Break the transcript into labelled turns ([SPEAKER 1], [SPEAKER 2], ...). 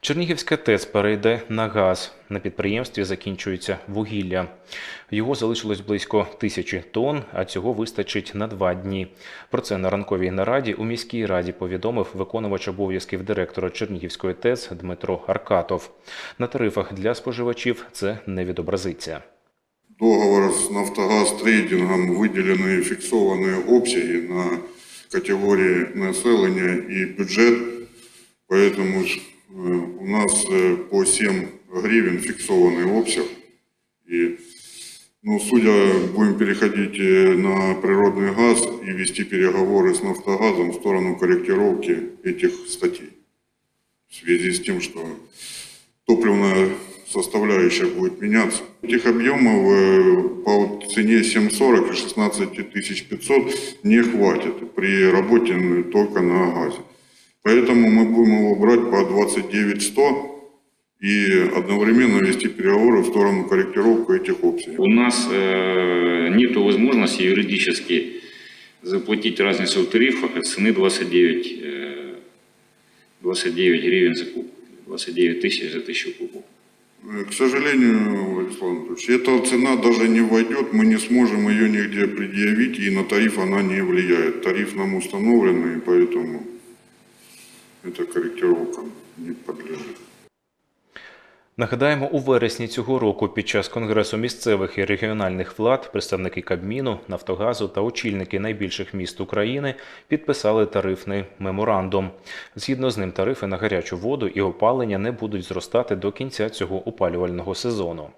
[SPEAKER 1] Чернігівська ТЕЦ перейде на газ. На підприємстві закінчується вугілля. Його залишилось близько тисячі тонн, а цього вистачить на два дні. Про це на ранковій нараді у міській раді повідомив виконувач обов'язків директора Чернігівської ТЕЦ Дмитро Аркатов. На тарифах для споживачів це не відобразиться.
[SPEAKER 2] Договор с «Нафтогаз трейдингом» выделены фиксованные обсяги на категории населения и бюджет, поэтому ж, э, у нас по 7 гривен фиксованный обсяг. И, ну, судя, будем переходить на природный газ и вести переговоры с «Нафтогазом» в сторону корректировки этих статей. В связи с тем, что топливная составляющая будет меняться. Этих объемов э, по цене 7,40 и 16 500 не хватит при работе только на газе. Поэтому мы будем его брать по 29 100 и одновременно вести переговоры в сторону корректировки этих обсягов.
[SPEAKER 3] У нас э, нет возможности юридически заплатить разницу в тарифах от цены 29, э, 29 гривен за куб, 29 тысяч за тысячу кубов.
[SPEAKER 2] Э, К сожалению, Владислав Анатольевич, эта цена даже не войдет, мы не сможем ее нигде предъявить, и на тариф она не влияет. Тариф нам установленный, поэтому эта корректировка не подлежит.
[SPEAKER 1] Нагадаємо, у вересні цього року під час конгресу місцевих і регіональних влад представники Кабміну, Нафтогазу та очільники найбільших міст України підписали тарифний меморандум. Згідно з ним, тарифи на гарячу воду і опалення не будуть зростати до кінця цього опалювального сезону.